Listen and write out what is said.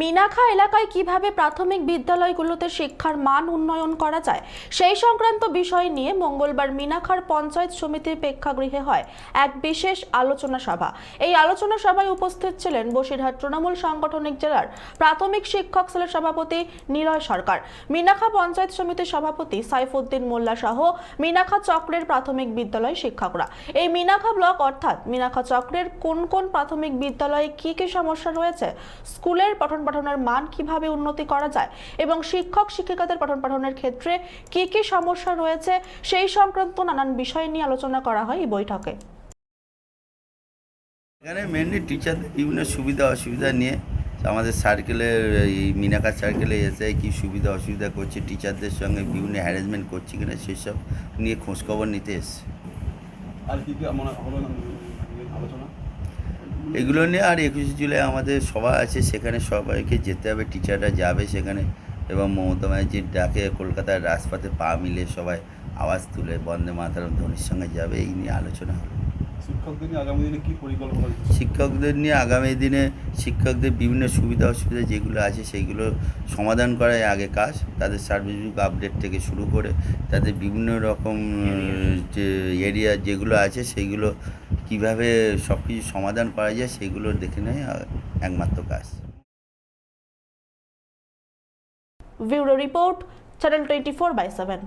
মিনাখা এলাকায় কীভাবে প্রাথমিক বিদ্যালয়গুলোতে শিক্ষার মান উন্নয়ন করা যায়, সেই সংক্রান্ত বিষয় নিয়ে মঙ্গলবার মিনাখার পঞ্চায়েত সমিতির প্রেক্ষাগৃহে হয় এক বিশেষ আলোচনা সভা। এই আলোচনা সভায় উপস্থিত ছিলেন বসিরহাট তৃণমূল সাংগঠনিক জেলার প্রাথমিক শিক্ষক সেলের সভাপতি নিলয় সরকার, মিনাখা পঞ্চায়েত সমিতির সভাপতি সাইফুদ্দিন মোল্লা সহ মিনাখা চক্রের প্রাথমিক বিদ্যালয় শিক্ষকরা। এই মিনাখা ব্লক অর্থাৎ মিনাখা চক্রের কোন কোন প্রাথমিক বিদ্যালয়ে কি কি সমস্যা রয়েছে, স্কুলের পঠন পাঠনের মান কীভাবে উন্নতি করা যায় এবং শিক্ষক শিক্ষিকাদের পঠন পাঠনের ক্ষেত্রে কি কি সমস্যা রয়েছে সেই সংক্রান্ত নানান বিষয় নিয়ে আলোচনা করা হয় এই বৈঠকে। এখানে মেনলি টিচারদের বিভিন্ন সুবিধা অসুবিধা নিয়ে আমাদের সার্কেলের এই মিনাকা সার্কেলে এসে কি সুবিধা অসুবিধা করছে টিচারদের সঙ্গে বিভিন্ন হ্যারাসমেন্ট করছে কিনা সেসব নিয়ে খোঁজখবর নিতে এসছে। আর কি কি আমার আলোচনা? এগুলো নিয়ে আর একুশে জুলাই আমাদের সভা আছে সেখানে সবাইকে যেতে হবে টিচাররা যাবে সেখানে এবং মমতা ব্যানার্জির ডাকে কলকাতার রাজপথে পা মিলে সবাই আওয়াজ তুলে বন্দে মাতারম ধ্বনির সঙ্গে যাবে এই নিয়ে আলোচনা হবে। শিক্ষকদের নিয়ে আগামী দিনে কি শিক্ষকদের নিয়ে আগামী দিনে শিক্ষকদের বিভিন্ন সুবিধা অসুবিধা যেগুলো আছে সেগুলো সমাধান করাই আগে কাজ তাদের সার্ভিস বুক আপডেট থেকে শুরু করে তাদের বিভিন্ন রকম যে এরিয়া যেগুলো আছে সেইগুলো কীভাবে সব কিছু সমাধান করা যায় সেগুলো দেখে নেয় একমাত্র কাজ। Bureau report channel twenty four by seven